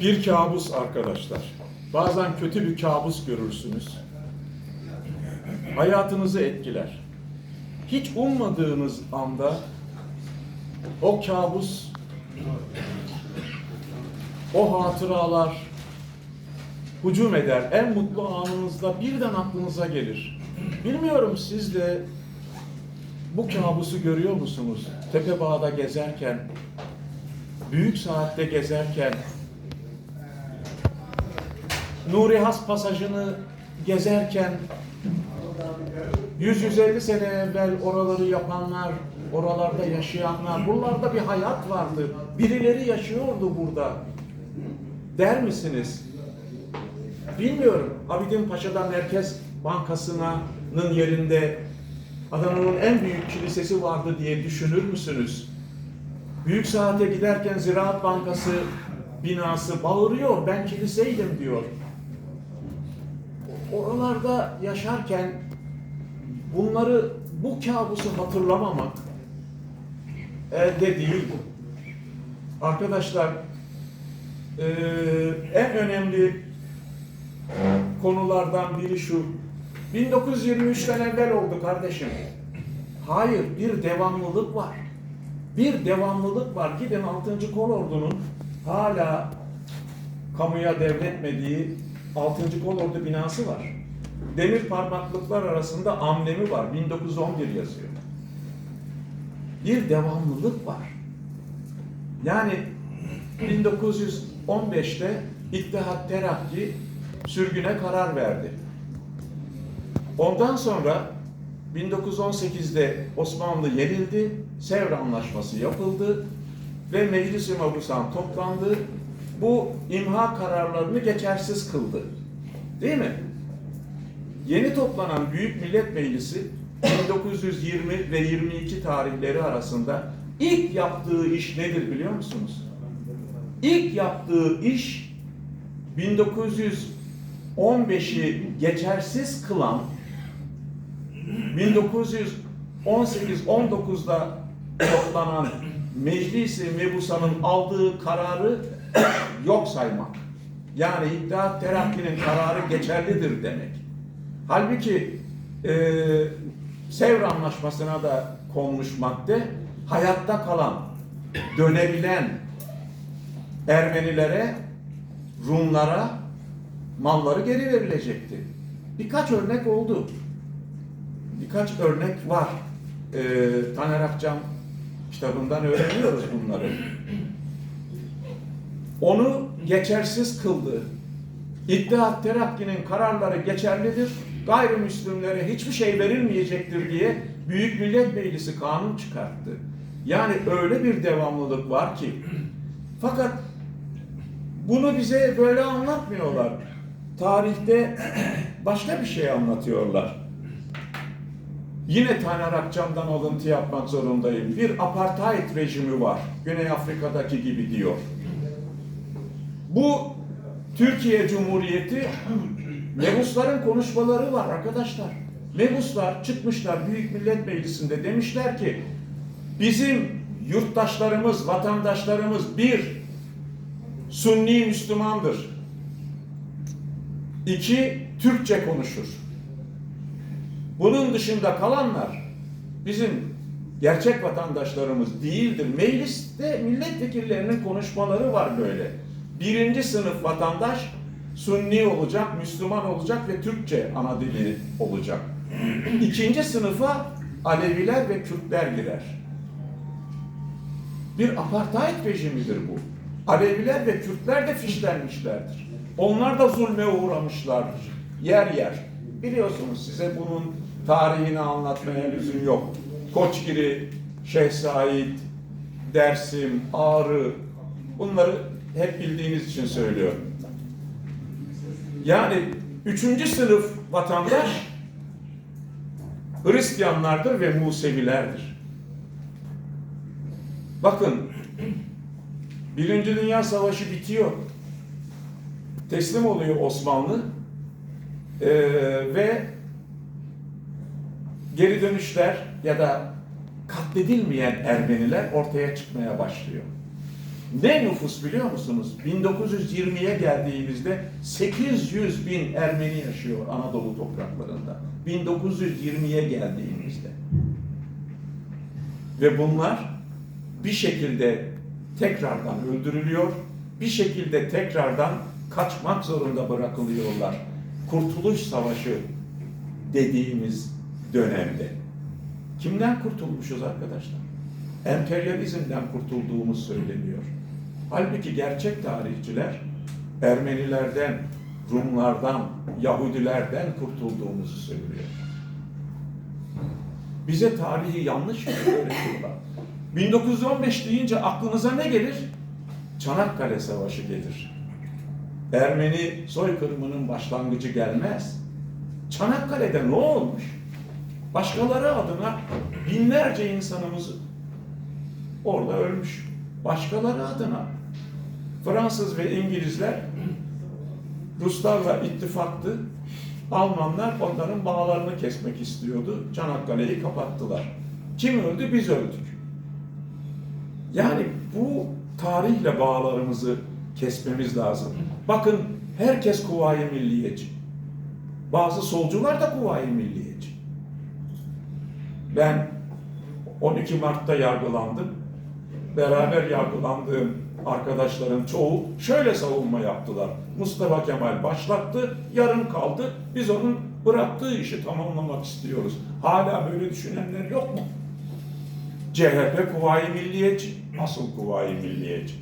Bir kabus arkadaşlar. Bazen kötü bir kabus görürsünüz. Hayatınızı etkiler. Hiç ummadığınız anda o kabus, o hatıralar hücum eder. En mutlu anınızda birden aklınıza gelir. Bilmiyorum siz de bu kabusu görüyor musunuz? Tepebağ'da gezerken, büyük saatte gezerken, Nuri Has pasajını gezerken 100-150 sene evvel oraları yapanlar, oralarda yaşayanlar, buralarda bir hayat vardı. Birileri yaşıyordu burada. Der misiniz? Bilmiyorum. Abidin Paşa'da Merkez Bankası'nın yerinde Adana'nın en büyük kilisesi vardı diye düşünür müsünüz? Büyük saate giderken Ziraat Bankası binası bağırıyor. Ben kiliseydim diyor. Oralarda yaşarken bunları bu kabusu hatırlamamak elde değil. Arkadaşlar eee, en önemli konulardan biri şu. 1923'ten evvel oldu kardeşim. Hayır, bir devamlılık var. Bir devamlılık var. Gidin 6. Kolordu'nun hala kamuya devretmediği 6. Kolordu binası var. Demir parmaklıklar arasında amblemi var. 1911 yazıyor. Bir devamlılık var. Yani 1915'te İttihat Terakki sürgüne karar verdi. Ondan sonra 1918'de Osmanlı yenildi, Sevr Anlaşması yapıldı ve Meclis-i Mebusan toplandı. Bu imha kararlarını geçersiz kıldı. Değil mi? Yeni toplanan Büyük Millet Meclisi 1920 ve 22 tarihleri arasında ilk yaptığı iş nedir biliyor musunuz? İlk yaptığı iş 1915'i geçersiz kılan 1918-19'da toplanan Meclisi Mebusan'ın aldığı kararı yok saymak. Yani İttihat Terakki'nin kararı geçerlidir demek. Halbuki e, Sevr Anlaşması'na da konmuş madde hayatta kalan, dönebilen Ermenilere, Rumlara malları geri verilecekti. Birkaç örnek oldu. Birkaç örnek var. Ee, Taner Akçam kitabından öğreniyoruz bunları. Onu geçersiz kıldı. İttihat Terakki'nin kararları geçerlidir. Gayrimüslimlere hiçbir şey verilmeyecektir diye Büyük Millet Meclisi kanun çıkarttı. Yani öyle bir devamlılık var ki. Fakat bunu bize böyle anlatmıyorlar. Tarihte başka bir şey anlatıyorlar. Yine Taner Akçam'dan alıntı yapmak zorundayım. Bir apartheid rejimi var. Güney Afrika'daki gibi diyor. Bu Türkiye Cumhuriyeti mebusların konuşmaları var arkadaşlar. Mebuslar çıkmışlar Büyük Millet Meclisi'nde demişler ki bizim yurttaşlarımız, vatandaşlarımız bir Sunni Müslümandır. İki Türkçe konuşur. Bunun dışında kalanlar bizim gerçek vatandaşlarımız değildir. Mecliste milletvekillerinin konuşmaları var böyle. Birinci sınıf vatandaş Sunni olacak, Müslüman olacak ve Türkçe ana dili olacak. İkinci sınıfa Aleviler ve Kürtler girer. Bir apartheid rejimidir bu. Aleviler ve Kürtler de fişlenmişlerdir. Onlar da zulme uğramışlardır. Yer yer. Biliyorsunuz size bunun tarihini anlatmaya lüzum yok. Koçgiri, Şeyh Said, Dersim, Ağrı bunları hep bildiğiniz için söylüyorum. Yani üçüncü sınıf vatandaş Hristiyanlardır ve Musevilerdir. Bakın Birinci Dünya Savaşı bitiyor. Teslim oluyor Osmanlı. Ee, ve geri dönüşler ya da katledilmeyen Ermeniler ortaya çıkmaya başlıyor. Ne nüfus biliyor musunuz? 1920'ye geldiğimizde 800 bin Ermeni yaşıyor Anadolu topraklarında. 1920'ye geldiğimizde. Ve bunlar bir şekilde tekrardan öldürülüyor, bir şekilde tekrardan kaçmak zorunda bırakılıyorlar. Kurtuluş Savaşı dediğimiz dönemde. Kimden kurtulmuşuz arkadaşlar? Emperyalizmden kurtulduğumuz söyleniyor. Halbuki gerçek tarihçiler Ermenilerden, Rumlardan, Yahudilerden kurtulduğumuzu söylüyor. Bize tarihi yanlış öğretiyorlar. 1915 deyince aklınıza ne gelir? Çanakkale Savaşı gelir. Ermeni soykırımının başlangıcı gelmez. Çanakkale'de ne olmuş? Başkaları adına binlerce insanımız orada ölmüş. Başkaları adına Fransız ve İngilizler Ruslarla ittifaktı. Almanlar onların bağlarını kesmek istiyordu. Çanakkale'yi kapattılar. Kim öldü? Biz öldük. Yani bu tarihle bağlarımızı kesmemiz lazım. Bakın herkes kuvayi milliyeci. Bazı solcular da kuvayi milliyeci. Ben 12 Mart'ta yargılandım. Beraber yargılandığım arkadaşların çoğu şöyle savunma yaptılar. Mustafa Kemal başlattı, yarım kaldı. Biz onun bıraktığı işi tamamlamak istiyoruz. Hala böyle düşünenler yok mu? CHP kuvayi milliyeci, asıl kuvayi milliyeci.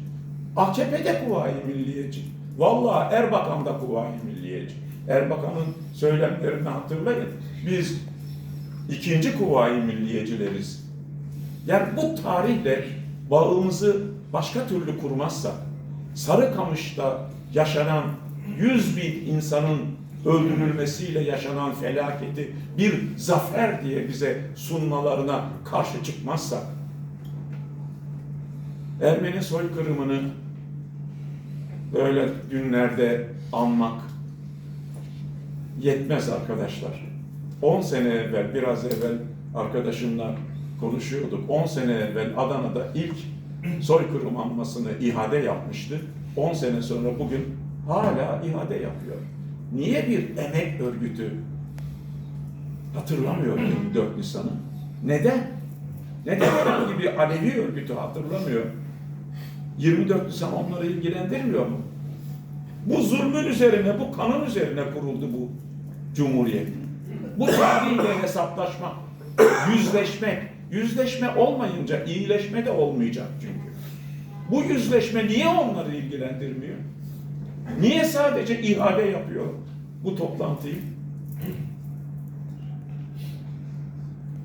AKP de kuvayi milliyeci. Vallahi Erbakan da kuvayi milliyeci. Erbakan'ın söylemlerini hatırlayın. Biz ikinci kuvayi milliyecileriz. Yani bu tarihle bağımızı başka türlü kurmazsak, Sarıkamış'ta yaşanan 100 bin insanın öldürülmesiyle yaşanan felaketi bir zafer diye bize sunmalarına karşı çıkmazsak, Ermeni soykırımını böyle günlerde anmak yetmez arkadaşlar. 10 sene evvel, biraz evvel arkadaşımla konuşuyorduk. 10 sene evvel Adana'da ilk soykırım anmasını ihade yapmıştı. 10 sene sonra bugün hala ihade yapıyor. Niye bir emek örgütü hatırlamıyor 24 Nisan'ı? Neden? Neden herhangi bir Alevi örgütü hatırlamıyor? 24 Nisan onları ilgilendirmiyor mu? Bu zulmün üzerine, bu kanın üzerine kuruldu bu cumhuriyet. Bu tarihle hesaplaşmak, yüzleşmek, yüzleşme olmayınca iyileşme de olmayacak çünkü. Bu yüzleşme niye onları ilgilendirmiyor? Niye sadece ihale yapıyor bu toplantıyı?